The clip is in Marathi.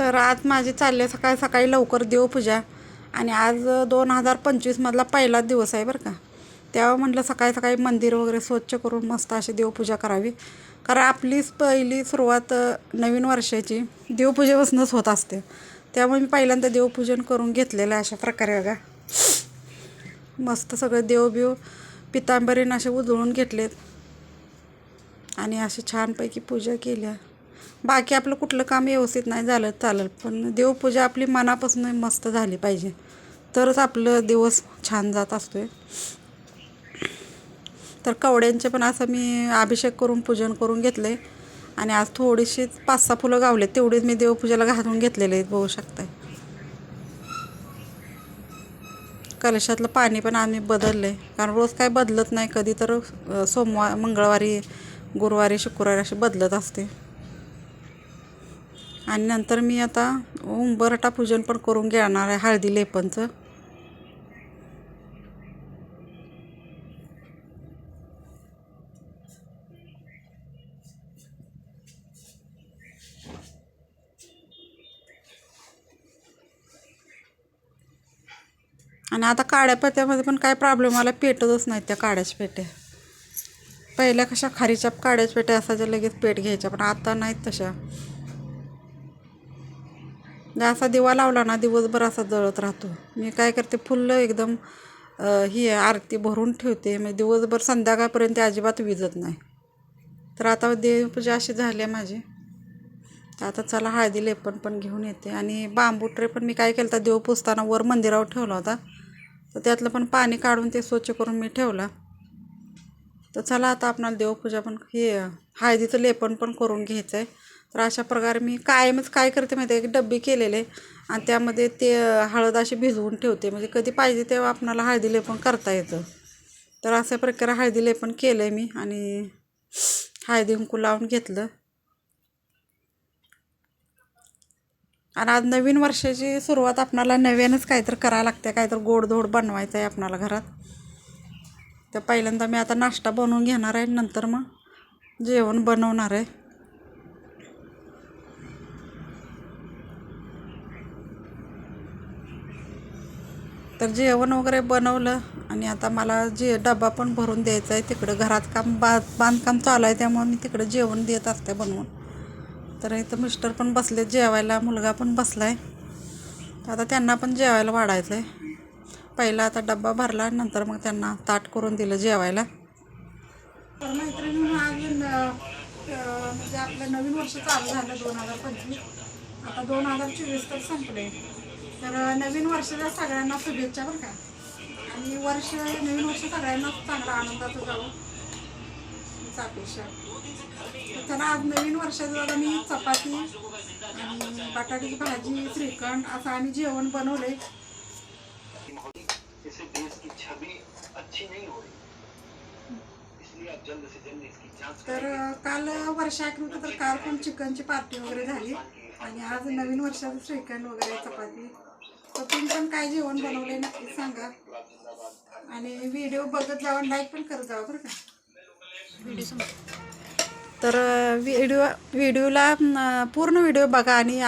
तर आज माझी चालली आहे सकाळी सकाळी लवकर देवपूजा आणि आज दोन हजार पंचवीसमधला पहिलाच दिवस आहे बरं का. तेव्हा म्हटलं सकाळी सकाळी मंदिर वगैरे स्वच्छ करून मस्त अशी देवपूजा करावी. कारण आपलीच पहिली सुरुवात नवीन वर्षाची देवपूजेपासूनच होत असते. त्यामुळे मी पहिल्यांदा देवपूजन करून घेतलेलं आहे अशा प्रकारे बघा. मस्त सगळं देवबिव पितांबरीनं असे उजळून घेतलेत. आणि अशी छानपैकी पूजा केल्या. बाकी आपलं कुठलं काम व्यवस्थित नाही झालं चालेल. पण देवपूजा आपली मनापासून मस्त झाली पाहिजे. तरच आपलं दिवस छान जात असतो आहे तर कवड्यांचे पण असं मी अभिषेक करून पूजन करून घेतले आणि आज थोडीशी पाच सहा फुलं गावलेत तेवढीच मी देवपूजेला घालून घेतलेले आहेत बघू शकताय. कलशातलं पाणी पण आम्ही बदललं आहे कारण रोज काय बदलत नाही कधी तर सोमवार मंगळवारी गुरुवारी शुक्रवारी असे बदलत असते. आणि नंतर मी आता उंबरटा पूजन पण करून घेणार आहे हळदी लेपनचं. आणि आता काड्या पेट्यामध्ये पण काय प्रॉब्लेम आला पेटतच नाहीत त्या काड्याच्या पेट्या. पहिल्या कशा खारीच्या काड्याच्या पेट्या असायच्या लगेच पेट घ्यायच्या पण आता नाहीत तशा. असा दिवा लावला ना दिवसभर असा जळत राहतो. मी काय करते फुल्ल एकदम ही आरती भरून ठेवते. मग दिवसभर संध्याकाळपर्यंत अजिबात विजत नाही. तर आता देवपूजा अशी झाली आहे माझी. तर आता चला हळदी लेपन पण घेऊन येते. आणि बांबू ट्रे पण मी काय केलं तर देव पुसताना वर मंदिरावर ठेवला होता. तर त्यातलं पण पाणी काढून ते स्वच्छ करून मी ठेवला. तर चला आता आपणाला देवपूजा पण हे हळदीचं लेपन पण करून घ्यायचं आहे तर अशा प्रकारे मी कायमच काय करते माहिती आहे एक डब्बी केलेले. आणि त्यामध्ये ते हळद अशी भिजवून ठेवते. म्हणजे कधी पाहिजे तेव्हा आपणाला हळदी लेपण करता येतं. तर अशा प्रकारे हळदी लेपण केलं आहे मी आणि हळदी कुंकू लावून घेतलं. आणि आज नवीन वर्षाची सुरुवात आपणाला नव्यानंच काहीतरी करायला लागते. काहीतरी गोडधोड बनवायचं आहे आपणाला घरात. तर पहिल्यांदा मी आता नाश्ता बनवून घेणार आहे. नंतर मग जेवण बनवणार आहे. तर जेवण वगैरे बनवलं आणि आता मला जे डबा पण भरून द्यायचा आहे तिकडं घरात काम बा बांधकाम चालू आहे त्यामुळे मी तिकडं जेवण देत असते बनवून. तर इथं मिस्टर पण बसले जेवायला मुलगा पण बसला आहे तर आता त्यांना पण जेवायला वाढायचं आहे पहिला आता डब्बा भरला नंतर मग त्यांना ताट करून दिलं जेवायला. तर मैत्रिणी म्हणजे आपलं नवीन वर्ष चालू झालं दोन हजार पंचवीस. आता दोन हजार चोवीस तर संपले तर नवीन वर्षाच्या सगळ्यांना शुभेच्छा बरं का. आणि वर्ष नवीन वर्ष सगळ्यांना चांगला आनंदाचं हीच अपेक्षा. तर आज नवीन वर्षात मी चपाती आणि बटाट्याची भाजी श्रीखंड असं आम्ही जेवण नहीं हो तर काल वर्षा ऐकलं होतं तर काल पण चिकनची पार्टी वगैरे झाली. आणि आज नवीन वर्षाचं श्रीखंड वगैरे चपाती. तर तुम्ही पण काय जेवण बनवले नक्की सांगा. आणि व्हिडिओ बघत जावा लाईक पण करत जावा बरं का. व्हिडिओ तर व्हिडिओ व्हिडिओला पूर्ण व्हिडिओ बघा आणि